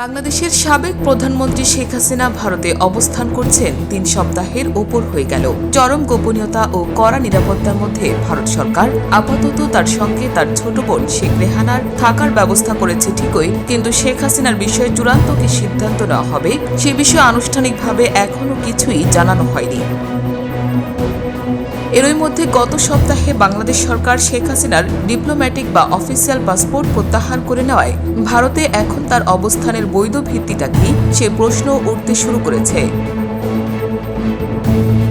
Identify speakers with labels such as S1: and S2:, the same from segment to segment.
S1: বাংলাদেশের সাবেক প্রধানমন্ত্রী শেখ হাসিনা ভারতে অবস্থান করছেন তিন সপ্তাহের ওপর হয়ে গেল। চরম গোপনীয়তা ও কড়া নিরাপত্তার মধ্যে ভারত সরকার আপাতত তার সঙ্গে তার ছোট বোন শেখ রেহানার থাকার ব্যবস্থা করেছে ঠিকই, কিন্তু শেখ হাসিনার বিষয়ে চূড়ান্ত কি সিদ্ধান্ত নেওয়া হবে, সে বিষয়ে আনুষ্ঠানিকভাবে এখনও কিছুই জানানো হয়নি। এরই মধ্যে গত সপ্তাহে বাংলাদেশ সরকার শেখ হাসিনার ডিপ্লোম্যাটিক বা অফিসিয়াল পাসপোর্ট প্রত্যাহার করে নেওয়ায় ভারতে এখন তার অবস্থানের বৈধ ভিত্তিটা কি, সে প্রশ্ন উঠতে শুরু করেছে।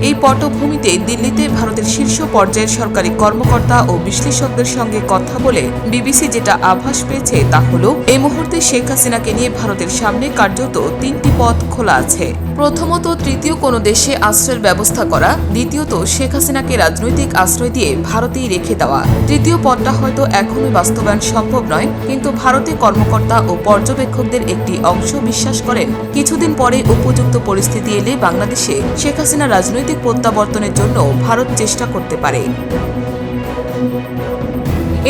S1: এই পটভূমিতে দিল্লিতে ভারতের শীর্ষ পর্যায়ের সরকারি কর্মকর্তা ও বিশ্লেষকদের সঙ্গে কথা বলে বিবিসি যেটা আভাস পেয়েছে তা হল, এই মুহূর্তে শেখ হাসিনাকে নিয়ে ভারতের সামনে কার্যত তিনটি পথ খোলা আছে। প্রথমত, তৃতীয় কোনো দেশে আশ্রয়ের ব্যবস্থা করা, দ্বিতীয়ত, শেখ হাসিনাকে রাজনৈতিক আশ্রয় দিয়ে ভারতেই রেখে দেওয়া। তৃতীয় পথটা হয়তো এখনই বাস্তবায়ন সম্ভব নয়, কিন্তু ভারতে কর্মকর্তা ও পর্যবেক্ষকদের একটি অংশ বিশ্বাস করেন, কিছুদিন পরে উপযুক্ত পরিস্থিতি এলে বাংলাদেশে শেখ হাসিনা রাজনৈতিক প্রত্যাবর্তনের জন্য ভারত চেষ্টা করতে পারে।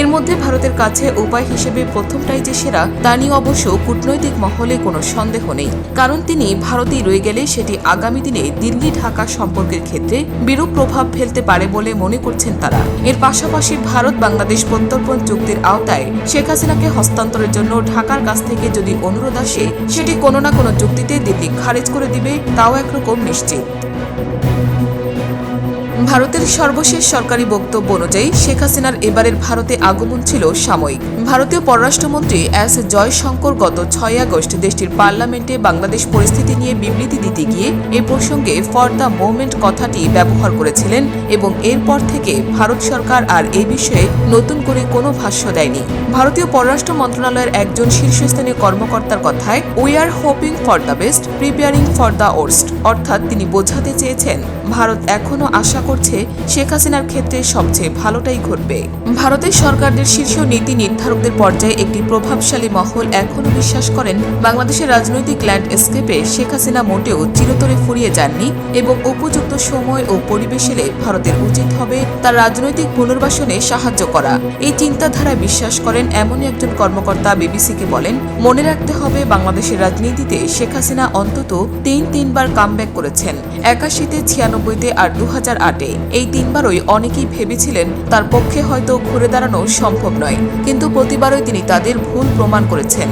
S1: এর মধ্যে ভারতের কাছে উপায় হিসেবে প্রথমটাই যে সেরা, তা নিয়ে অবশ্য কূটনৈতিক মহলে কোনো সন্দেহ নেই। কারণ তিনি ভারতেই রয়ে গেলে সেটি আগামী দিনে দিল্লি, ঢাকা সম্পর্কের ক্ষেত্রে বিরূপ প্রভাব ফেলতে পারে বলে মনে করছেন তারা। এর পাশাপাশি ভারত বাংলাদেশ প্রত্যর্পণ চুক্তির আওতায় শেখ হাসিনাকে হস্তান্তরের জন্য ঢাকার কাছ থেকে যদি অনুরোধ আসে, সেটি কোনো না কোনো চুক্তিতে দিল্লি খারিজ করে দিবে, তাও একরকম নিশ্চিত। ভারতের সর্বশেষ সরকারি বক্তব্য অনুযায়ী শেখ হাসিনার এবারের ভারতে আগমন ছিল সাময়িক। ভারতীয় পররাষ্ট্রমন্ত্রী এস জয়শঙ্কর গত ছয় আগস্ট দেশটির পার্লামেন্টে বাংলাদেশ পরিস্থিতি নিয়ে বিবৃতি দিতে গিয়ে এ প্রসঙ্গে ফর দ্য মোমেন্ট কথাটি ব্যবহার করেছিলেন এবং এরপর থেকে ভারত সরকার আর এ বিষয়ে নতুন করে কোনো ভাষ্য দেয়নি। ভারতীয় পররাষ্ট্র মন্ত্রণালয়ের একজন শীর্ষস্থানীয় কর্মকর্তার কথায় we are hoping for the best preparing for the worst অর্থাৎ তিনি বোঝাতে চেয়েছেন, ভারত এখনও আশা করছে শেখ হাসিনার ক্ষেত্রে সবচেয়ে ভালোটাই ঘটবে। ভারতের সরকারদের শীর্ষ নীতি নির্ধারকদের পর্যায়ে একটি প্রভাবশালী মহল এখনও বিশ্বাস করেন বাংলাদেশের রাজনৈতিক ল্যান্ডস্কেপে শেখ হাসিনা মোটেও চিরতরে ফুরিয়ে যাননি এবং উপযুক্ত সময় ও পরিবেশ এলে ভারতের উচিত হবে তার রাজনৈতিক পুনর্বাসনে সাহায্য করা। এই চিন্তাধারায় বিশ্বাস করেন এমনই একজন কর্মকর্তা বিবিসিকে বলেন, মনে রাখতে হবে বাংলাদেশের রাজনীতিতে শেখ হাসিনা অন্তত তিন তিনবার কামব্যাক করেছেন। একাশিতে ছিয়ানব্বইতে আর দু হাজার এই তিনবারই অনেকেই ভেবেছিলেন তার পক্ষে হয়তো ঘুরে দাঁড়ানো সম্ভব নয়, কিন্তু প্রতিবারই তিনি তাদের ভুল প্রমাণ করেছেন।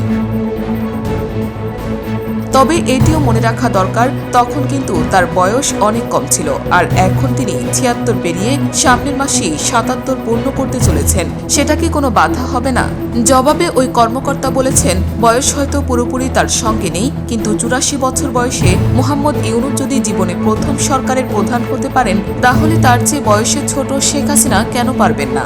S1: তবে এটিও মনে রাখা দরকার, তখন কিন্তু তার বয়স অনেক কম ছিল আর এখন তিনি ছিয়াত্তর পেরিয়ে সামনের মাসেই সাতাত্তর পূর্ণ করতে চলেছেন। সেটা কি কোনো বাধা হবে না? জবাবে ওই কর্মকর্তা বলেছেন, বয়স হয়তো পুরোপুরি তার সঙ্গে নেই, কিন্তু চুরাশি বছর বয়সে মোহাম্মদ ইউনুস যদি জীবনে প্রথম সরকারের প্রধান হতে পারেন, তাহলে তার চেয়ে বয়সে ছোট শেখ হাসিনা কেন পারবেন না?